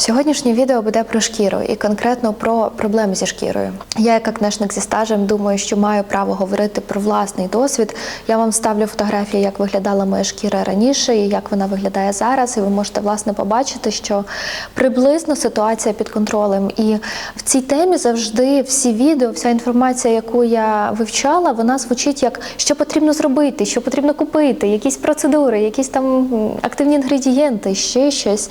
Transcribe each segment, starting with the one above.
Сьогоднішнє відео буде про шкіру і конкретно про проблеми зі шкірою. Я, як акнешник зі стажем, думаю, що маю право говорити про власний досвід. Я вам ставлю фотографії, як виглядала моя шкіра раніше і як вона виглядає зараз. І ви можете власне побачити, що приблизно ситуація під контролем. І в цій темі завжди всі відео, вся інформація, яку я вивчала, вона звучить як що потрібно зробити, що потрібно купити, якісь процедури, якісь там активні інгредієнти, ще щось.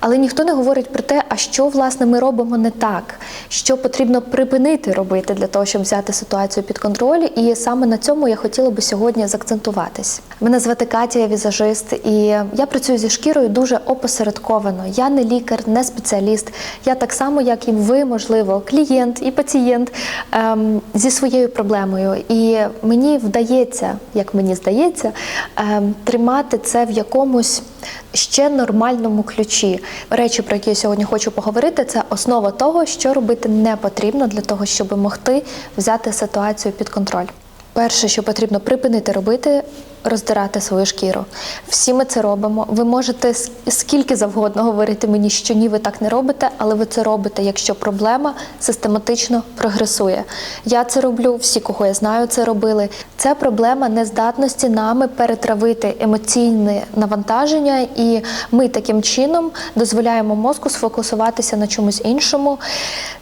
Але ніхто не говорить про те, а що власне ми робимо не так, що потрібно припинити робити для того, щоб взяти ситуацію під контроль. І саме на цьому я хотіла би сьогодні заакцентуватись. Мене звати Катя, я візажист, і я працюю зі шкірою дуже опосередковано. Я не лікар, не спеціаліст. Я так само, як і ви, можливо, клієнт і пацієнт ем, зі своєю проблемою. І мені вдається, як мені здається, ем, тримати це в якомусь ще нормальному ключі. Речі, про які я сьогодні хочу поговорити, це основа того, що робити не потрібно для того, щоб могти взяти ситуацію під контроль. Перше, що потрібно припинити робити, роздирати свою шкіру. Всі ми це робимо. Ви можете скільки завгодно говорити мені, що ні, ви так не робите, але ви це робите, якщо проблема систематично прогресує. Я це роблю, всі, кого я знаю, це робили. Це проблема нездатності нами перетравити емоційне навантаження, і ми таким чином дозволяємо мозку сфокусуватися на чомусь іншому.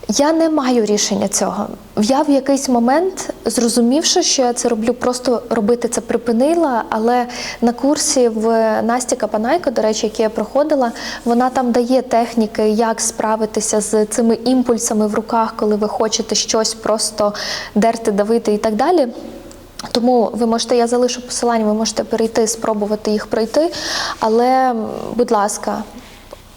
Я не маю рішення цього. Я в якийсь момент, зрозумівши, що я це роблю, просто робити це припинила. Але на курсі в Насті Капанайко, до речі, які я проходила, вона там дає техніки, як справитися з цими імпульсами в руках, коли ви хочете щось просто дерти, давити і так далі. Тому ви можете, я залишу посилання, ви можете перейти, спробувати їх пройти. Але, будь ласка,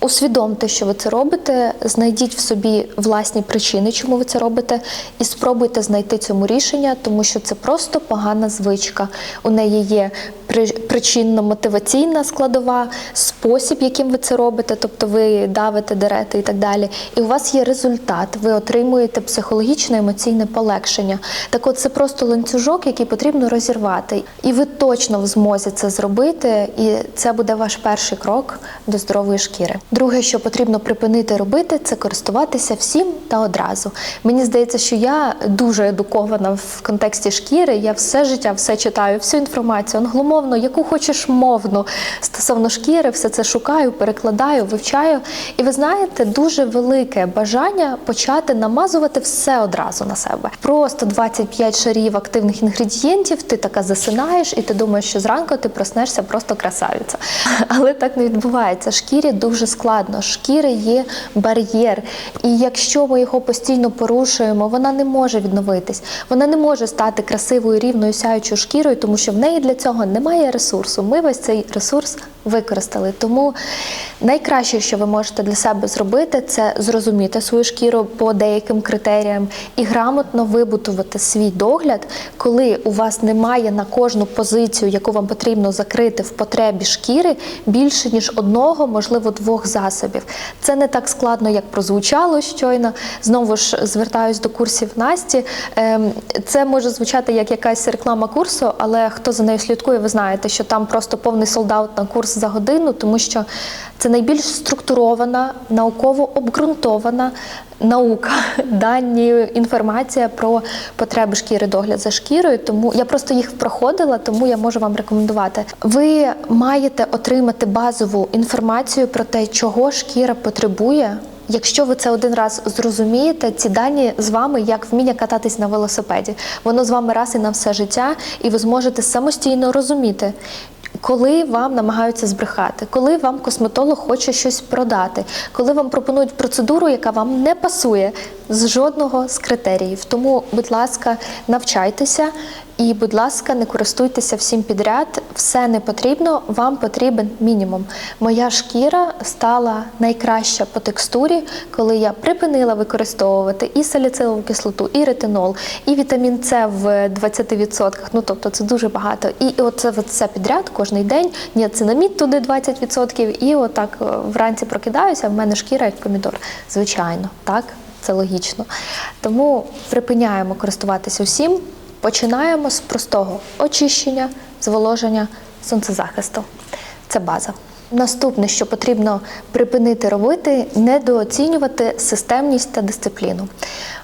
усвідомте, що ви це робите, знайдіть в собі власні причини, чому ви це робите, і спробуйте знайти цьому рішення, тому що це просто погана звичка. У неї є при- причинно-мотиваційна складова, спосіб, яким ви це робите, тобто ви давите, дерете і так далі. І у вас є результат, ви отримуєте психологічне емоційне полегшення. Так от це просто ланцюжок, який потрібно розірвати. І ви точно в змозі це зробити, і це буде ваш перший крок до здорової шкіри. Друге, що потрібно припинити робити, це користуватися всім та одразу. Мені здається, що я дуже едукована в контексті шкіри. Я все життя все читаю, всю інформацію англомовно, яку хочеш мовну стосовно шкіри, все це шукаю, перекладаю, вивчаю. І ви знаєте, дуже велике бажання почати намазувати все одразу на себе. Просто 25 шарів активних інгредієнтів, ти така засинаєш, і ти думаєш, що зранку ти проснешся просто красавиця. Але так не відбувається. Шкірі дуже складно. Шкіри є бар'єр. І якщо ми його постійно порушуємо, вона не може відновитись. Вона не може стати красивою, рівною, сяючою шкірою, тому що в неї для цього немає ресурсу. Ми весь цей ресурс використали. Тому найкраще, що ви можете для себе зробити, це зрозуміти свою шкіру по деяким критеріям і грамотно вибудувати свій догляд, коли у вас немає на кожну позицію, яку вам потрібно закрити в потребі шкіри, більше ніж одного, можливо, двох засобів. Це не так складно, як прозвучало щойно. Знову ж звертаюсь до курсів Насті. Ем, Це може звучати як якась реклама курсу, але хто за нею слідкує, ви знаєте, що там просто повний солдат на курс за годину, тому що це найбільш структурована, науково обґрунтована наука, дані, інформація про потреби шкіри, догляд за шкірою. Тому я просто їх проходила, тому я можу вам рекомендувати. Ви маєте отримати базову інформацію про те, чого шкіра потребує. Якщо ви це один раз зрозумієте, ці дані з вами як вміння кататись на велосипеді. Воно з вами раз і на все життя, і ви зможете самостійно розуміти. Коли вам намагаються збрехати, коли вам косметолог хоче щось продати, коли вам пропонують процедуру, яка вам не пасує з жодного з критеріїв. Тому, будь ласка, навчайтеся і, будь ласка, не користуйтеся всім підряд. Все не потрібно, вам потрібен мінімум. Моя шкіра стала найкраща по текстурі, коли я припинила використовувати і саліцилову кислоту, і ретинол, і вітамін С в 20%. Ну тобто це дуже багато. І оце все підряд кожний день. Ніацинамід туди 20%, і отак е, вранці прокидаюся. В мене шкіра як помідор. Звичайно, так. Це логічно. Тому припиняємо користуватися усім. Починаємо з простого очищення, зволоження, сонцезахисту. Це база. Наступне, що потрібно припинити робити, недооцінювати системність та дисципліну.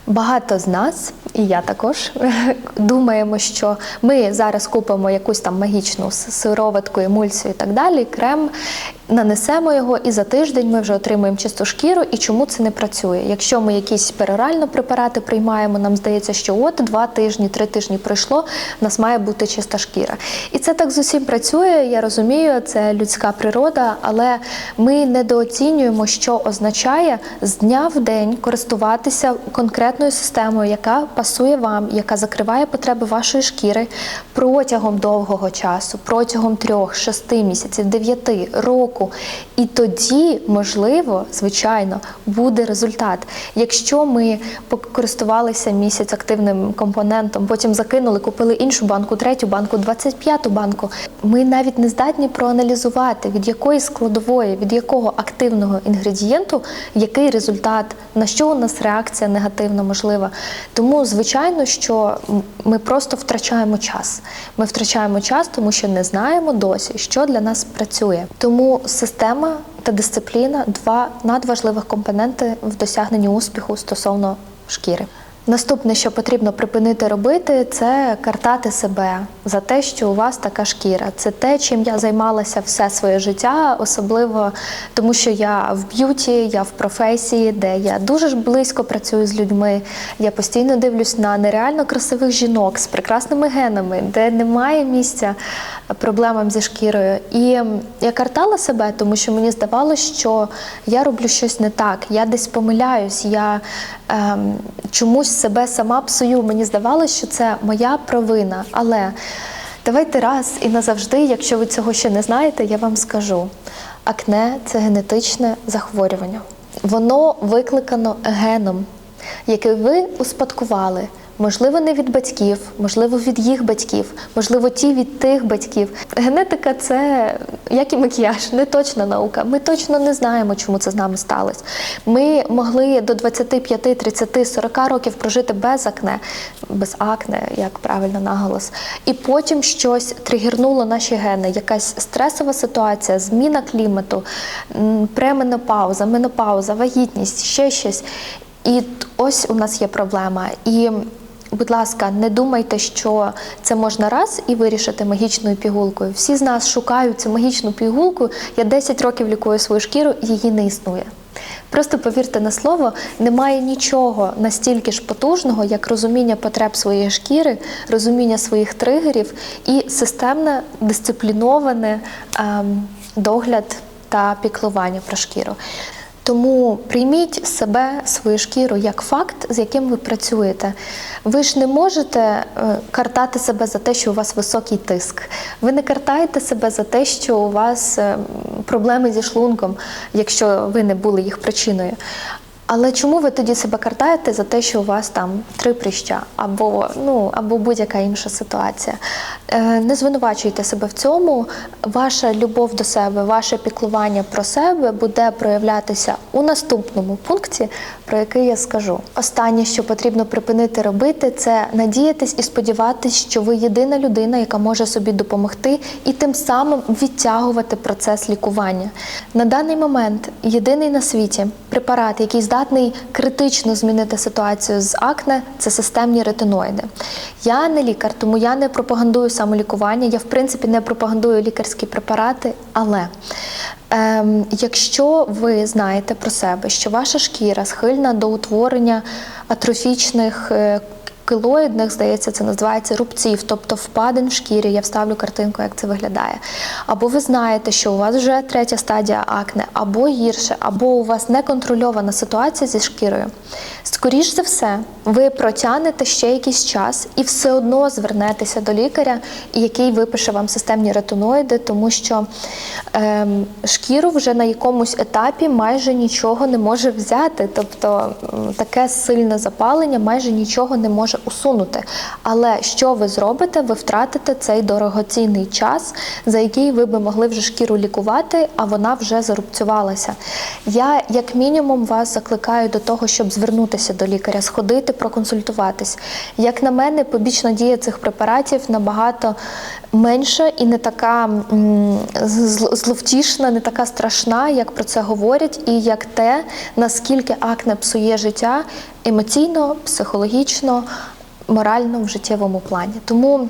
Багато з нас, і я також, думаємо, що ми зараз купимо якусь там магічну сироватку, емульсію і так далі, крем, нанесемо його, і за тиждень ми вже отримуємо чисту шкіру. І чому це не працює? Якщо ми якісь перорально препарати приймаємо, нам здається, що от два тижні, три тижні пройшло, в нас має бути чиста шкіра. І це так з усім працює. Я розумію, це людська природа, але ми недооцінюємо, що означає з дня в день користуватися конкретною системою, яка пасує вам, яка закриває потреби вашої шкіри протягом довгого часу, протягом трьох, шести місяців, дев'яти року. І тоді, можливо, звичайно, буде результат. Якщо ми користувалися місяць активним компонентом, потім закинули, купили іншу банку, третю банку, 25-ту банку. Ми навіть не здатні проаналізувати, від якої складової, від якого активного інгредієнту який результат, на що у нас реакція негативна можлива. Тому, звичайно, що ми просто втрачаємо час. Ми втрачаємо час, тому що не знаємо досі, що для нас працює. Тому система та дисципліна два надважливих компоненти в досягненні успіху стосовно шкіри. Наступне, що потрібно припинити робити, це картати себе за те, що у вас така шкіра. Це те, чим я займалася все своє життя, особливо тому, що я в б'юті, я в професії, де я дуже ж близько працюю з людьми. Я постійно дивлюсь на нереально красивих жінок з прекрасними генами, де немає місця проблемам зі шкірою. І я картала себе, тому що мені здавалося, що я роблю щось не так, я десь помиляюсь, я ем, чомусь себе сама псую. Мені здавалося, що це моя провина. Але давайте раз і назавжди, якщо ви цього ще не знаєте, я вам скажу: акне це генетичне захворювання. Воно викликано геном, який ви успадкували. Можливо, не від батьків, можливо, від їх батьків, можливо, ті від тих батьків. Генетика це як і макіяж, не точна наука. Ми точно не знаємо, чому це з нами сталося. Ми могли до 25, 30, 40 років прожити без акне, без акне, як правильно наголос. І потім щось тригернуло наші гени, якась стресова ситуація, зміна клімату, пременопауза, менопауза, вагітність, ще щось. І ось у нас є проблема. І, будь ласка, не думайте, що це можна раз і вирішити магічною пігулкою. Всі з нас шукають цю магічну пігулку. Я 10 років лікую свою шкіру, її не існує. Просто повірте на слово, немає нічого настільки ж потужного, як розуміння потреб своєї шкіри, розуміння своїх тригерів і системне дисципліноване ем, догляд та піклування про шкіру. Тому прийміть себе, свою шкіру як факт, з яким ви працюєте. Ви ж не можете е, картати себе за те, що у вас високий тиск. Ви не картаєте себе за те, що у вас е, проблеми зі шлунком, якщо ви не були їх причиною. Але чому ви тоді себе картаєте за те, що у вас там три прища або ну або будь-яка інша ситуація? Е, не звинувачуйте себе в цьому. Ваша любов до себе, ваше піклування про себе буде проявлятися у наступному пункті, про який я скажу. Останнє, що потрібно припинити робити, це надіятись і сподіватись, що ви єдина людина, яка може собі допомогти, і тим самим відтягувати процес лікування. На даний момент єдиний на світі препарат, який здатний критично змінити ситуацію з акне, це системні ретиноїди. Я не лікар, тому я не пропагандую самолікування. Я в принципі не пропагандую лікарські препарати, але ем, якщо ви знаєте про себе, що ваша шкіра схильна до утворення атрофічних е, килоїдних, здається, це називається рубців, тобто впадин в шкірі. Я вставлю картинку, як це виглядає. Або ви знаєте, що у вас вже третя стадія акне, або гірше, або у вас неконтрольована ситуація зі шкірою. Скоріш за все, ви протягнете ще якийсь час і все одно звернетеся до лікаря, який випише вам системні ретиноїди, тому що ем, шкіру вже на якомусь етапі майже нічого не може взяти. Тобто таке сильне запалення майже нічого не може усунути. Але що ви зробите? Ви втратите цей дорогоцінний час, за який ви би могли вже шкіру лікувати, а вона вже зарубцювалася. Я, як мінімум, вас закликаю до того, щоб звернутися до лікаря, сходити, проконсультуватись. Як на мене, побічна дія цих препаратів набагато менша і не така зловтішна, не така страшна, як про це говорять, і як те, наскільки акне псує життя емоційно, психологічно, морально в життєвому плані. Тому.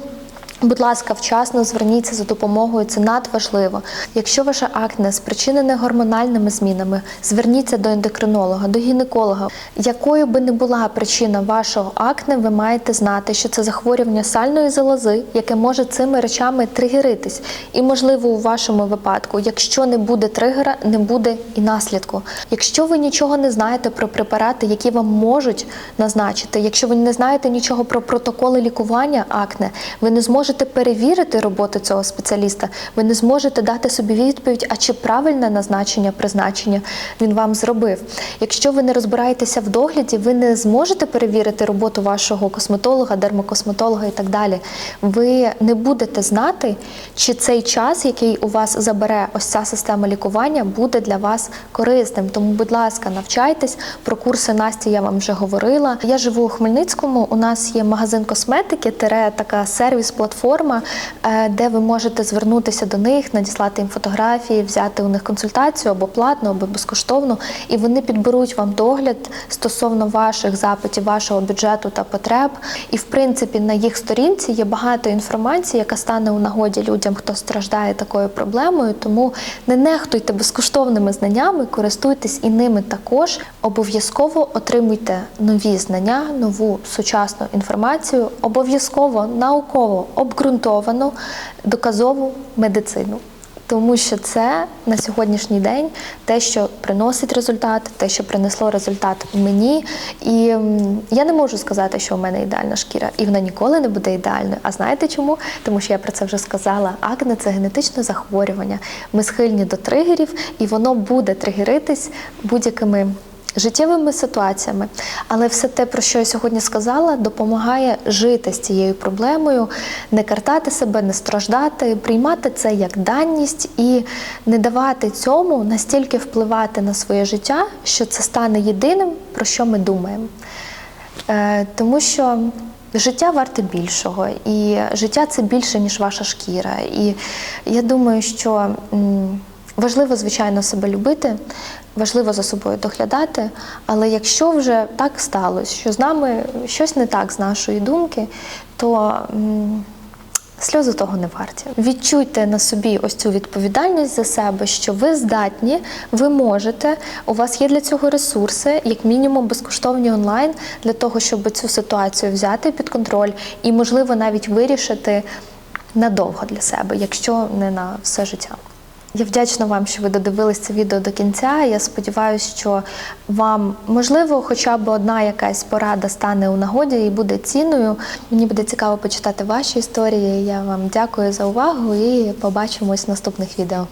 Будь ласка, вчасно зверніться за допомогою, це надважливо. Якщо ваше акне спричинене гормональними змінами, зверніться до ендокринолога, до гінеколога. Якою би не була причина вашого акне, ви маєте знати, що це захворювання сальної залози, яке може цими речами тригеритись. І, можливо, у вашому випадку, якщо не буде тригера, не буде і наслідку. Якщо ви нічого не знаєте про препарати, які вам можуть назначити, якщо ви не знаєте нічого про протоколи лікування акне, ви не зможете перевірити роботу цього спеціаліста, ви не зможете дати собі відповідь, а чи правильне назначення призначення він вам зробив. Якщо ви не розбираєтеся в догляді, ви не зможете перевірити роботу вашого косметолога, дермокосметолога і так далі. Ви не будете знати, чи цей час, який у вас забере ось ця система лікування, буде для вас корисним. Тому, будь ласка, навчайтесь про курси Насті. Я вам вже говорила. Я живу у Хмельницькому. У нас є магазин косметики, тире така сервіс-платформа, е, де ви можете звернутися до них, надіслати їм фотографії, взяти у них консультацію або платну, або безкоштовну, і вони підберуть вам догляд стосовно ваших запитів, вашого бюджету та потреб. І в принципі на їх сторінці є багато інформації, яка стане у нагоді людям, хто страждає такою проблемою. Тому не нехтуйте безкоштовними знаннями, користуйтесь і ними також. Обов'язково отримуйте нові знання, нову сучасну інформацію, обов'язково науково обґрунтовану доказову медицину. Тому що це на сьогоднішній день те, що приносить результат, те, що принесло результат мені. І я не можу сказати, що у мене ідеальна шкіра, і вона ніколи не буде ідеальною. А знаєте чому? Тому що я про це вже сказала. Акне це генетичне захворювання. Ми схильні до тригерів, і воно буде тригеритись будь-якими життєвими ситуаціями. Але все те, про що я сьогодні сказала, допомагає жити з цією проблемою, не картати себе, не страждати, приймати це як даність і не давати цьому настільки впливати на своє життя, що це стане єдиним, про що ми думаємо. Е, тому що життя варте більшого, і життя це більше, ніж ваша шкіра. І я думаю, що важливо, звичайно, себе любити, важливо за собою доглядати. Але якщо вже так сталося, що з нами щось не так з нашої думки, то Сльози того не варті. Відчуйте на собі ось цю відповідальність за себе, що ви здатні, ви можете. У вас є для цього ресурси, як мінімум безкоштовні онлайн, для того, щоб цю ситуацію взяти під контроль і, можливо, навіть вирішити надовго для себе, якщо не на все життя. Я вдячна вам, що ви додивились це відео до кінця. Я сподіваюся, що вам можливо хоча б одна якась порада стане у нагоді і буде цінною. Мені буде цікаво почитати ваші історії. Я вам дякую за увагу і побачимось в наступних відео.